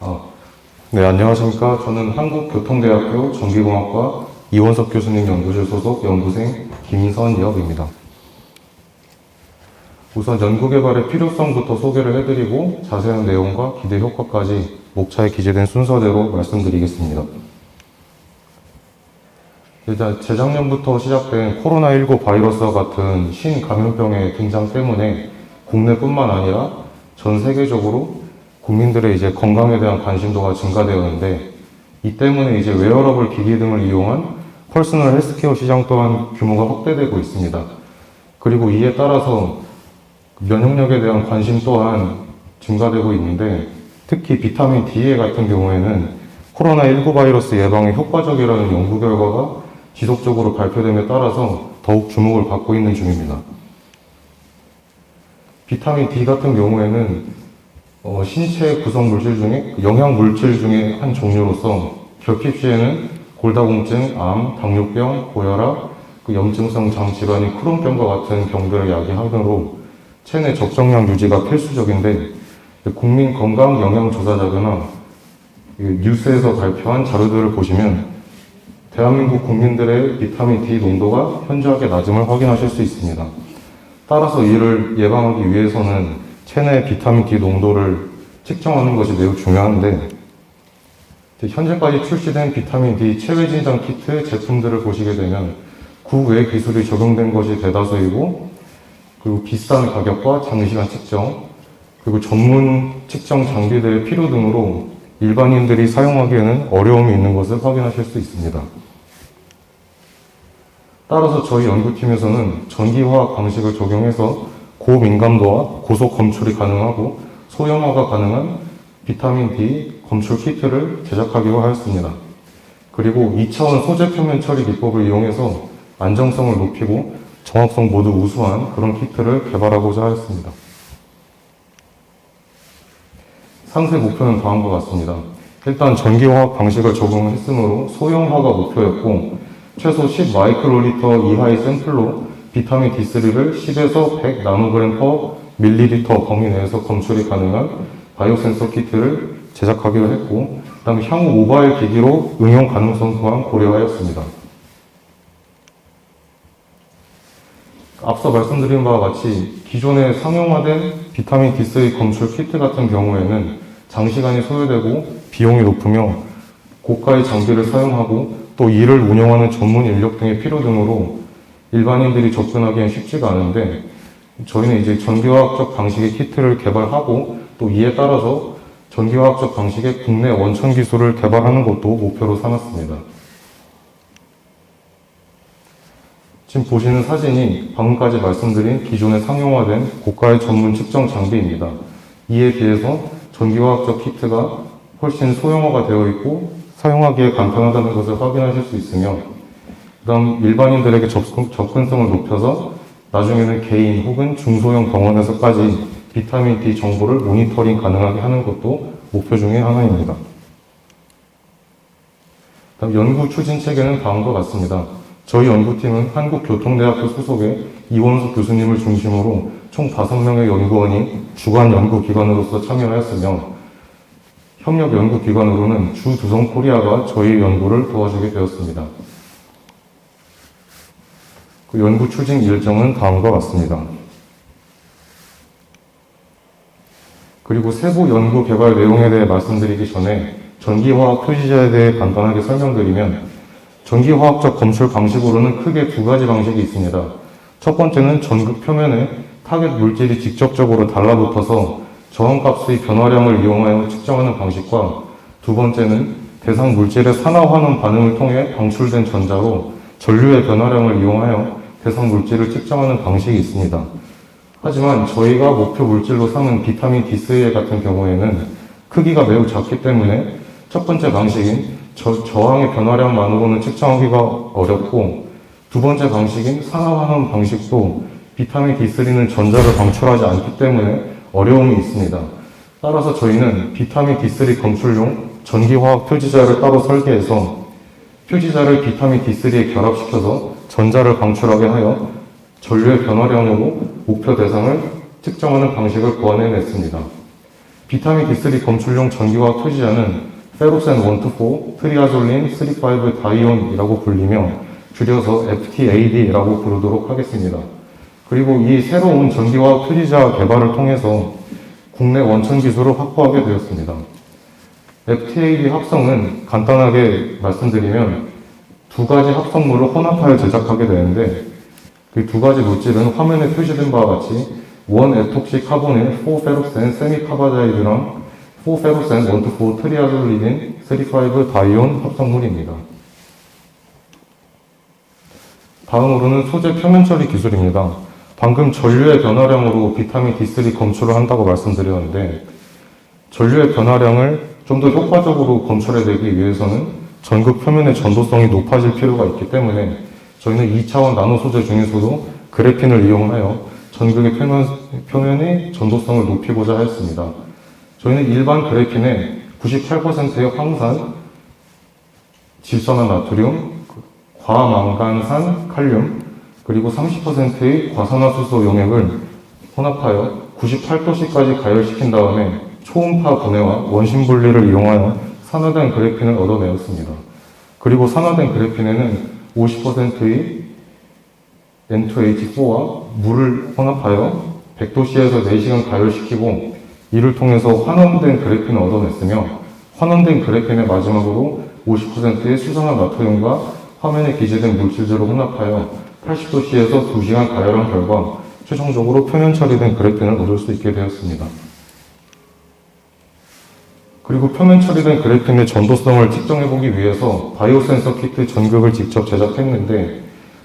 아, 네, 안녕하십니까. 저는 한국교통대학교 전기공학과 이원석 교수님 연구실 소속 연구생 김선엽입니다. 우선 연구개발의 필요성부터 소개를 해드리고 자세한 내용과 기대 효과까지 목차에 기재된 순서대로 말씀드리겠습니다. 일단 재작년부터 시작된 코로나19 바이러스와 같은 신감염병의 등장 때문에 국내뿐만 아니라 전 세계적으로 국민들의 이제 건강에 대한 관심도가 증가되었는데 이 때문에 이제 웨어러블 기기 등을 이용한 퍼스널 헬스케어 시장 또한 규모가 확대되고 있습니다. 그리고 이에 따라서 면역력에 대한 관심 또한 증가되고 있는데 특히 비타민 D 같은 경우에는 코로나19 바이러스 예방에 효과적이라는 연구 결과가 지속적으로 발표됨에 따라서 더욱 주목을 받고 있는 중입니다. 비타민 D 같은 경우에는 어, 신체 구성 물질 중에 영양 물질 중에 한 종류로서 결핍 시에는 골다공증, 암, 당뇨병, 고혈압, 그 염증성 장 질환인 크론병과 같은 병들을 야기하므로 체내 적정량 유지가 필수적인데 국민 건강 영양 조사 자료나 이 뉴스에서 발표한 자료들을 보시면 대한민국 국민들의 비타민 D 농도가 현저하게 낮음을 확인하실 수 있습니다. 따라서 이를 예방하기 위해서는 체내 비타민 D 농도를 측정하는 것이 매우 중요한데 현재까지 출시된 비타민 D 체외 진단 키트 제품들을 보시게 되면 구외 기술이 적용된 것이 대다수이고 그리고 비싼 가격과 장시간 측정 그리고 전문 측정 장비들의 필요 등으로 일반인들이 사용하기에는 어려움이 있는 것을 확인하실 수 있습니다. 따라서 저희 연구팀에서는 전기화학 방식을 적용해서 고민감도와 고속 검출이 가능하고 소형화가 가능한 비타민 D 검출 키트를 제작하기로 하였습니다. 그리고 2차원 소재 표면 처리 기법을 이용해서 안정성을 높이고 정확성 모두 우수한 그런 키트를 개발하고자 하였습니다. 상세 목표는 다음과 같습니다. 일단 전기화학 방식을 적용했으므로 소형화가 목표였고 최소 10 마이크로리터 이하의 샘플로 비타민 D3를 10에서 100 나노그램 퍼 밀리리터 범위 내에서 검출이 가능한 바이오 센서 키트를 제작하기로 했고 그 다음에 향후 모바일 기기로 응용 가능성 또한 고려하였습니다. 앞서 말씀드린 바와 같이 기존의 상용화된 비타민 D3 검출 키트 같은 경우에는 장시간이 소요되고 비용이 높으며 고가의 장비를 사용하고 또 이를 운영하는 전문 인력 등의 필요 등으로 일반인들이 접근하기엔 쉽지가 않은데 저희는 이제 전기화학적 방식의 키트를 개발하고 또 이에 따라서 전기화학적 방식의 국내 원천 기술을 개발하는 것도 목표로 삼았습니다. 지금 보시는 사진이 방금까지 말씀드린 기존에 상용화된 고가의 전문 측정 장비입니다. 이에 비해서 전기화학적 키트가 훨씬 소형화가 되어 있고 사용하기에 간편하다는 것을 확인하실 수 있으며 그다음 일반인들에게 접근, 접근성을 높여서 나중에는 개인 혹은 중소형 병원에서까지 비타민 D 정보를 모니터링 가능하게 하는 것도 목표 중의 하나입니다. 다음 연구 추진 체계는 다음과 같습니다. 저희 연구팀은 한국교통대학교 소속의 이원석 교수님을 중심으로 총 5명의 연구원이 주관 연구기관으로서 참여하였으며 협력 연구기관으로는 주 두성 코리아가 저희 연구를 도와주게 되었습니다. 그 연구 추진 일정은 다음과 같습니다. 그리고 세부 연구 개발 내용에 대해 말씀드리기 전에 전기화학 표시자에 대해 간단하게 설명드리면 전기화학적 검출 방식으로는 크게 두 가지 방식이 있습니다. 첫 번째는 전극 표면에 타겟 물질이 직접적으로 달라붙어서 저항값의 변화량을 이용하여 측정하는 방식과 두 번째는 대상 물질의 산화환원 반응을 통해 방출된 전자로 전류의 변화량을 이용하여 대상 물질을 측정하는 방식이 있습니다. 하지만 저희가 목표 물질로 삼은 비타민 D3 같은 경우에는 크기가 매우 작기 때문에 첫 번째 방식인 저, 저항의 변화량만으로는 측정하기가 어렵고 두 번째 방식인 산화환원 방식도 비타민 D3는 전자를 방출하지 않기 때문에 어려움이 있습니다. 따라서 저희는 비타민 D3 검출용 전기화학 표지자를 따로 설계해서 표지자를 비타민 D3에 결합시켜서 전자를 방출하게 하여 전류의 변화량으로 목표 대상을 측정하는 방식을 고안해냈습니다. 비타민 D3 검출용 전기화학 표시자는 페로센 124, 트리아졸린 35 다이온이라고 불리며 줄여서 FTAD라고 부르도록 하겠습니다. 그리고 이 새로운 전기화학 표시자 개발을 통해서 국내 원천 기술을 확보하게 되었습니다. FTAD 합성은 간단하게 말씀드리면 두 가지 합성물을 혼합하여 제작하게 되는데 그 두 가지 물질은 화면에 표시된 바와 같이 원 에톡시 카보닐 4페로센 세미카바자이드랑 4페로센 124 트리아졸리딘 35 다이온 합성물입니다. 다음으로는 소재 표면 처리 기술입니다. 방금 전류의 변화량으로 비타민 D3 검출을 한다고 말씀드렸는데 전류의 변화량을 좀 더 효과적으로 검출해내기 위해서는 전극 표면의 전도성이 높아질 필요가 있기 때문에 저희는 2차원 나노 소재 중에서도 그래핀을 이용하여 전극의 표면, 표면의 전도성을 높이고자 하였습니다. 저희는 일반 그래핀에 98%의 황산, 질소나 나트륨, 과망간산, 칼륨, 그리고 30%의 과산화수소 용액을 혼합하여 98도씨까지 가열시킨 다음에 초음파 분해와 원심 분리를 이용하여 산화된 그래핀을 얻어내었습니다. 그리고 산화된 그래핀에는 50%의 N2H4와 물을 혼합하여 100도씨에서 4시간 가열시키고 이를 통해서 환원된 그래핀을 얻어냈으며 환원된 그래핀의 마지막으로 50%의 수산화 나트륨과 화면에 기재된 물질들을 혼합하여 80도씨에서 2시간 가열한 결과 최종적으로 표면 처리된 그래핀을 얻을 수 있게 되었습니다. 그리고 표면 처리된 그래핀의 전도성을 측정해보기 위해서 바이오 센서 키트 전극을 직접 제작했는데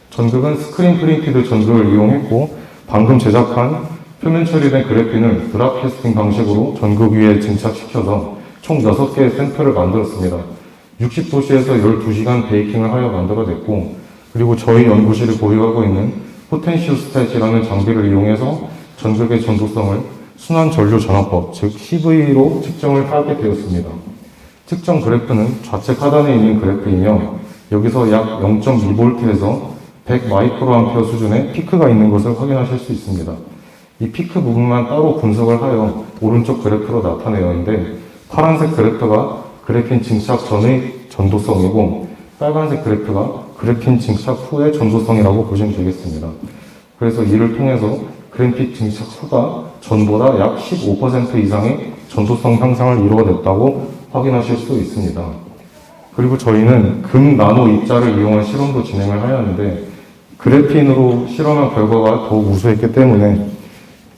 전극은 스크린 프린티드 전극을 이용했고 방금 제작한 표면 처리된 그래핀을 드랍캐스팅 방식으로 전극 위에 증착시켜서 총 6개의 샘플을 만들었습니다. 60도씨에서 12시간 베이킹을 하여 만들어냈고 그리고 저희 연구실이 보유하고 있는 포텐시오 스탯이라는 장비를 이용해서 전극의 전도성을 순환 전류 전화법, 즉 CV로 측정을 하게 되었습니다. 측정 그래프는 좌측 하단에 있는 그래프이며 여기서 약 0.2V에서 100 마이크로암페어 수준의 피크가 있는 것을 확인하실 수 있습니다. 이 피크 부분만 따로 분석을 하여 오른쪽 그래프로 나타내었는데 파란색 그래프가 그래핀 증착 전의 전도성이고 빨간색 그래프가 그래핀 증착 후의 전도성이라고 보시면 되겠습니다. 그래서 이를 통해서 그래핀 증착 후가 전보다 약 15% 이상의 전도성 향상을 이루어냈다고 확인하실 수 있습니다. 그리고 저희는 금 나노 입자를 이용한 실험도 진행을 하였는데 그래핀으로 실험한 결과가 더욱 우수했기 때문에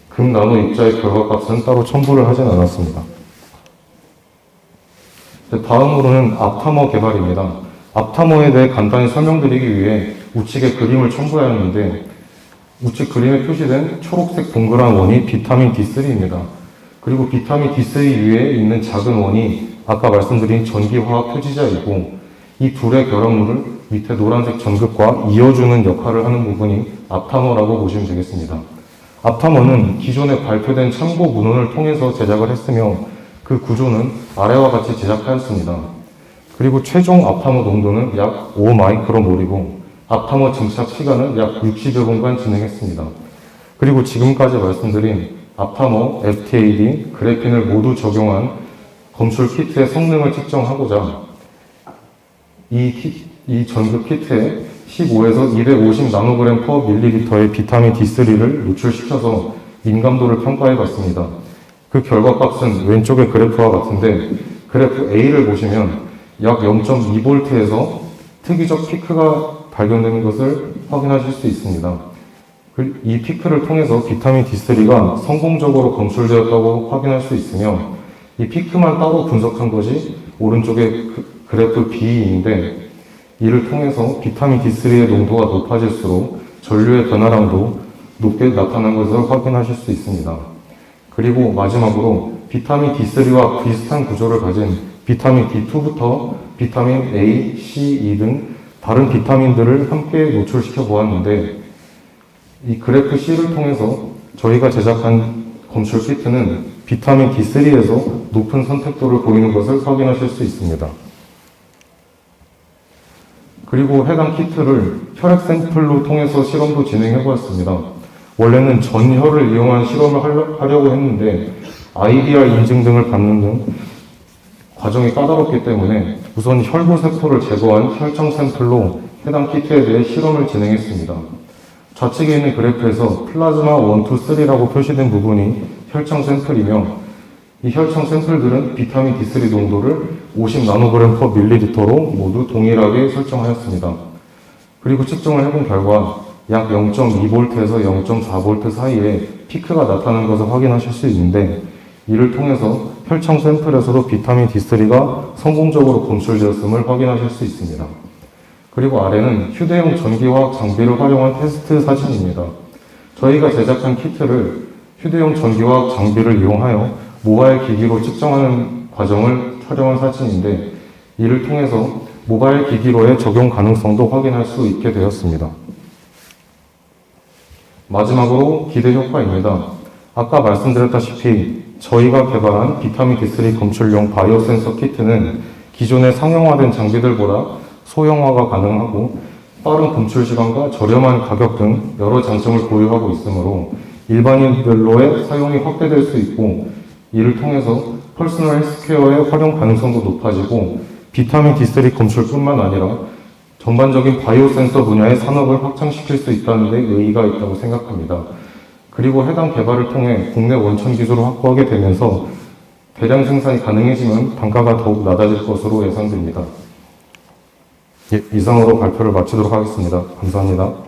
금 나노 입자의 결과값은 따로 첨부를 하진 않았습니다. 네, 다음으로는 앞타머 개발입니다. 앞타머에 대해 간단히 설명드리기 위해 우측에 그림을 첨부하였는데 우측 그림에 표시된 초록색 동그란 원이 비타민 D3입니다. 그리고 비타민 D3 위에 있는 작은 원이 아까 말씀드린 전기화학 표지자이고 이 둘의 결합물을 밑에 노란색 전극과 이어주는 역할을 하는 부분이 앞타머라고 보시면 되겠습니다. 앞타머는 기존에 발표된 참고 문헌을 통해서 제작을 했으며 그 구조는 아래와 같이 제작하였습니다. 그리고 최종 앞타머 농도는 약 5 마이크로몰이고 앞타머 증착 시간은 약 60여 분간 진행했습니다. 그리고 지금까지 말씀드린 앞타머, FTAD, 그래핀을 모두 적용한 검출 키트의 성능을 측정하고자 이, 키, 이 전극 키트에 15에서 250 나노그램 퍼 밀리리터의 비타민 D3를 노출시켜서 민감도를 평가해 봤습니다. 그 결과 값은 왼쪽의 그래프와 같은데 그래프 A를 보시면 약 0.2V에서 특이적 피크가 발견되는 것을 확인하실 수 있습니다. 그- 이 피크를 통해서 비타민 D3가 성공적으로 검출되었다고 확인할 수 있으며 이 피크만 따로 분석한 것이 오른쪽의 그- 그래프 B인데 이를 통해서 비타민 D3의 농도가 높아질수록 전류의 변화량도 높게 나타난 것을 확인하실 수 있습니다. 그리고 마지막으로 비타민 D3와 비슷한 구조를 가진 비타민 D2부터 비타민 A, C, E 등 다른 비타민들을 함께 노출시켜 보았는데 이 그래프 C를 통해서 저희가 제작한 검출 키트는 비타민 D3에서 높은 선택도를 보이는 것을 확인하실 수 있습니다. 그리고 해당 키트를 혈액 샘플로 통해서 실험도 진행해 보았습니다. 원래는 전혈을 이용한 실험을 하려- 하려고 했는데 IBR 인증 등을 받는 등 과정이 까다롭기 때문에 우선 혈구 세포를 제거한 혈청 샘플로 해당 키트에 대해 실험을 진행했습니다. 좌측에 있는 그래프에서 플라즈마 1, 2, 3라고 표시된 부분이 혈청 샘플이며 이 혈청 샘플들은 비타민 D3 농도를 50 나노그램 퍼 밀리리터로 모두 동일하게 설정하였습니다. 그리고 측정을 해본 결과 약 0.2V에서 0.4V 사이에 피크가 나타나는 것을 확인하실 수 있는데 이를 통해서 혈청 샘플에서도 비타민 D3가 성공적으로 검출되었음을 확인하실 수 있습니다. 그리고 아래는 휴대용 전기화학 장비를 활용한 테스트 사진입니다. 저희가 제작한 키트를 휴대용 전기화학 장비를 이용하여 모바일 기기로 측정하는 과정을 촬영한 사진인데 이를 통해서 모바일 기기로의 적용 가능성도 확인할 수 있게 되었습니다. 마지막으로 기대 효과입니다. 아까 말씀드렸다시피 저희가 개발한 비타민 D3 검출용 바이오 센서 키트는 기존의 상용화된 장비들보다 소형화가 가능하고 빠른 검출 시간과 저렴한 가격 등 여러 장점을 보유하고 있으므로 일반인들로의 사용이 확대될 수 있고 이를 통해서 퍼스널 헬스케어의 활용 가능성도 높아지고 비타민 D3 검출뿐만 아니라 전반적인 바이오 센서 분야의 산업을 확장시킬 수 있다는 데 의의가 있다고 생각합니다. 그리고 해당 개발을 통해 국내 원천 기술을 확보하게 되면서 대량 생산이 가능해지면 단가가 더욱 낮아질 것으로 예상됩니다. 예, 이상으로 발표를 마치도록 하겠습니다. 감사합니다.